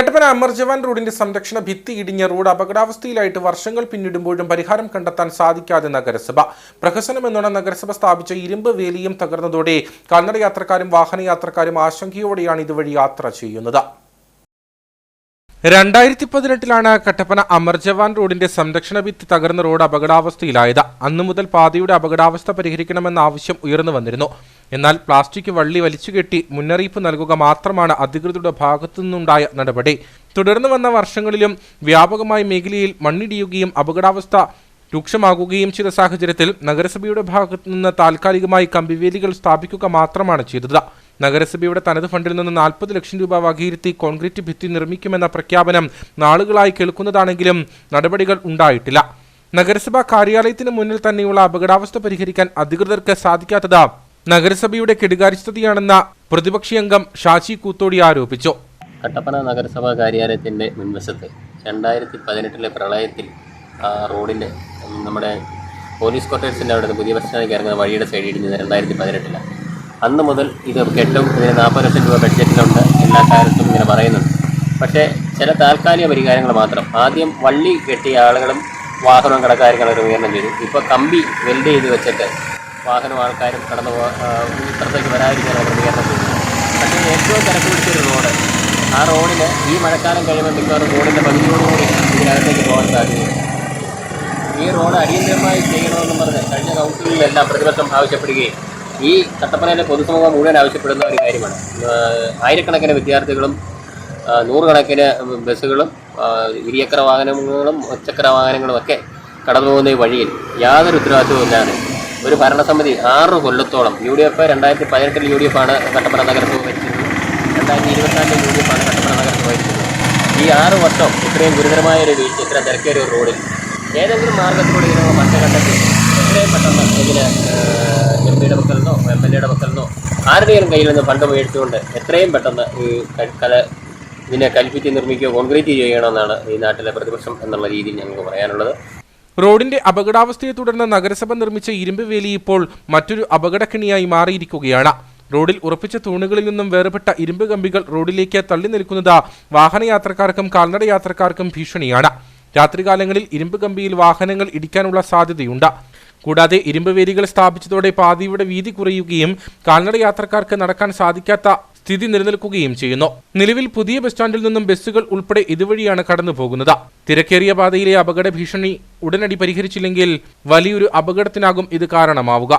കട്ടപ്പന അമർ ജവാൻ റോഡിന്റെ സംരക്ഷണ ഭിത്തി ഇടിഞ്ഞ റോഡ് അപകടാവസ്ഥയിലായിട്ട് വർഷങ്ങൾ പിന്നിടുമ്പോഴും പരിഹാരം കണ്ടെത്താൻ സാധിക്കാതെ നഗരസഭ. പ്രഹസനം എന്നോണ നഗരസഭ സ്ഥാപിച്ച ഇരുമ്പ് വേലിയും തകർന്നതോടെ കാൽനട യാത്രക്കാരും വാഹനയാത്രക്കാരും ആശങ്കയോടെയാണ് ഇതുവഴി യാത്ര ചെയ്യുന്നത്. രണ്ടായിരത്തി പതിനെട്ടിലാണ് കട്ടപ്പന അമർ ജവാൻ റോഡിന്റെ സംരക്ഷണ ഭിത്തി തകർന്ന റോഡ് അപകടാവസ്ഥയിലായത്. അന്നു മുതൽ പാതയുടെ അപകടാവസ്ഥ പരിഹരിക്കണമെന്ന ആവശ്യം ഉയർന്നു വന്നിരുന്നു. എന്നാൽ പ്ലാസ്റ്റിക് വള്ളി വലിച്ചുകെട്ടി മുന്നറിയിപ്പ് നൽകുക മാത്രമാണ് അധികൃതരുടെ ഭാഗത്തുനിന്നുണ്ടായ നടപടി. തുടർന്ന് വന്ന വർഷങ്ങളിലും വ്യാപകമായ മേഖലയിൽ മണ്ണിടിയുകയും അപകടാവസ്ഥ രൂക്ഷമാകുകയും ചെയ്ത സാഹചര്യത്തിൽ നഗരസഭയുടെ ഭാഗത്തു നിന്ന് താൽക്കാലികമായി കമ്പിവേലികൾ സ്ഥാപിക്കുക മാത്രമാണ് ചെയ്തത്. നഗരസഭയുടെ തനത് ഫണ്ടിൽ നിന്ന് നാൽപ്പത് ലക്ഷം രൂപ വകയിരുത്തി കോൺക്രീറ്റ് ഭിത്തി നിർമ്മിക്കുമെന്ന പ്രഖ്യാപനം നാളുകളായി കേൾക്കുന്നതാണെങ്കിലും നടപടികൾ ഉണ്ടായിട്ടില്ല. നഗരസഭാ കാര്യാലയത്തിന് മുന്നിൽ തന്നെയുള്ള അപകടാവസ്ഥ പരിഹരിക്കാൻ അധികൃതർക്ക് സാധിക്കാത്തത് നഗരസഭയുടെ കെടുകാര്യസ്ഥതയാണെന്ന പ്രതിപക്ഷി അംഗം ഷാജി കൂത്തോടി ആരോപിച്ചു. കട്ടപ്പന നഗരസഭാ കാര്യാലയത്തിന്റെ മുൻവശത്ത് രണ്ടായിരത്തി പതിനെട്ടിലെ പ്രളയത്തിൽ ആ നമ്മുടെ പോലീസ് ക്വാർട്ടേഴ്സിന്റെ അവിടെ പുതിയ ബസ് ഇറങ്ങുന്ന വഴിയുടെ സൈഡിൽ ഇടിഞ്ഞത് രണ്ടായിരത്തി പതിനെട്ടിലാണ് അന്ന് മുതൽ ഇത് കെട്ടും ഇതിന് നാൽപ്പത് ലക്ഷം രൂപ ബഡ്ജറ്റിലുണ്ട് എല്ലാ കാര്യത്തും ഇങ്ങനെ പറയുന്നുണ്ട്. പക്ഷേ ചില താൽക്കാലിക പരിഹാരങ്ങൾ മാത്രം. ആദ്യം വള്ളി കെട്ടിയ ആളുകളും വാഹനവും കടക്കാര്യങ്ങളും ഉയർന്നം ചെയ്തു. ഇപ്പോൾ കമ്പി വെൽഡ് ചെയ്ത് വെച്ചിട്ട് വാഹനം ആൾക്കാരും കടന്നു ഇപ്പുറത്തേക്ക് വരാതിരിക്കാനുള്ള ക്രമീകരണം ചെയ്യുന്നത് പക്ഷേ ഏറ്റവും തിരക്ക് പിടിച്ചൊരു റോഡ്. ആ റോഡിന് ഈ മഴക്കാലം കഴിയുമ്പോൾ മിക്കവാറും റോഡിന്റെ പകുതിയോടുകൂടി ഇതിനകത്തേക്ക് പോകാൻ സാധ്യതയുണ്ട്. ഈ റോഡ് അടിയന്തരമായി ചെയ്യണമെന്ന് പറഞ്ഞ് കഴിഞ്ഞ കൗൺസിലിലെല്ലാം പ്രതിപക്ഷം ആവശ്യപ്പെടുകയും ഈ കട്ടപ്പനയിലെ പൊതുസമൂഹം മുഴുവൻ ആവശ്യപ്പെടുന്ന ഒരു കാര്യമാണ്. ആയിരക്കണക്കിന് വിദ്യാർത്ഥികളും നൂറുകണക്കിന് ബസ്സുകളും ഇരുചക്ര വാഹനങ്ങളും ഒച്ചക്ര വാഹനങ്ങളും ഒക്കെ കടന്നു പോകുന്ന വഴിയിൽ യാതൊരു ഉത്തരവാദിത്വവും ഇല്ലാതെ ഒരു ഭരണസമിതി ആറ് കൊല്ലത്തോളം യു ഡി എഫ് രണ്ടായിരത്തി പതിനെട്ടിൽ യു ഡി എഫ് ആണ് കട്ടപ്പന നഗരസഭ ഭരിച്ചിരുന്നത്. രണ്ടായിരത്തി ഇരുപത്തിനാലിൽ യു ഡി എഫ് ആണ് കട്ടപ്പന നഗരസഭ ഭരിച്ചിരുന്നത്. ഈ ആറ് വർഷം ഇത്രയും ഗുരുതരമായ ഒരു വീഴ്ച ഇത്ര തിരക്കേറിയ ഒരു റോഡിൽ ഏതെങ്കിലും മാർഗത്തിലൂടെ ഇതിനുള്ള മറ്റ കണ്ടെത്തി എത്രയും പെട്ടെന്ന് ഇതിന് എം പിയുടെ പക്കൽ നിന്നോ എം എൽ എയുടെ പക്കൽ നിന്നോ ആരുടെയും കയ്യിൽ നിന്ന് ഫണ്ട് മേടിച്ചുകൊണ്ട് എത്രയും പെട്ടെന്ന് ഈ കല ഇതിനെ കൽപ്പിച്ച് നിർമ്മിക്കുകയോ കോൺക്രീറ്റ് ചെയ്യണമെന്നാണ് ഈ നാട്ടിലെ പ്രതിപക്ഷം എന്നുള്ള രീതിയിൽ ഞങ്ങൾക്ക് പറയാനുള്ളത്. റോഡിന്റെ അപകടാവസ്ഥയെ തുടർന്ന് നഗരസഭ നിർമ്മിച്ച ഇരുമ്പ് വേലി ഇപ്പോൾ മറ്റൊരു അപകടക്കിണിയായി മാറിയിരിക്കുകയാണ്. റോഡിൽ ഉറപ്പിച്ച തൂണുകളിൽ നിന്നും വേർപെട്ട ഇരുമ്പ് കമ്പികൾ റോഡിലേക്ക് തള്ളി നിൽക്കുന്നത് വാഹനയാത്രക്കാർക്കും കാൽനട യാത്രക്കാർക്കും ഭീഷണിയാണ്. രാത്രികാലങ്ങളിൽ ഇരുമ്പ് കമ്പിയിൽ വാഹനങ്ങൾ ഇടിക്കാനുള്ള സാധ്യതയുണ്ട്. കൂടാതെ ഇരുമ്പ് വേലികൾ സ്ഥാപിച്ചതോടെ പാതയുടെ വീതി കുറയുകയും കാൽനട യാത്രക്കാർക്ക് നടക്കാൻ സാധിക്കാത്ത സ്ഥിതി നിലനിൽക്കുകയും ചെയ്യുന്നു. നിലവിൽ പുതിയ ബസ് സ്റ്റാൻഡിൽ നിന്നും ബസ്സുകൾ ഉൾപ്പെടെ ഇതുവഴിയാണ് കടന്നു പോകുന്നത് തിരക്കേറിയ പാതയിലെ അപകട ഭീഷണി ഉടനടി പരിഹരിച്ചില്ലെങ്കിൽ വലിയൊരു അപകടത്തിനാകും ഇത് കാരണമാവുക.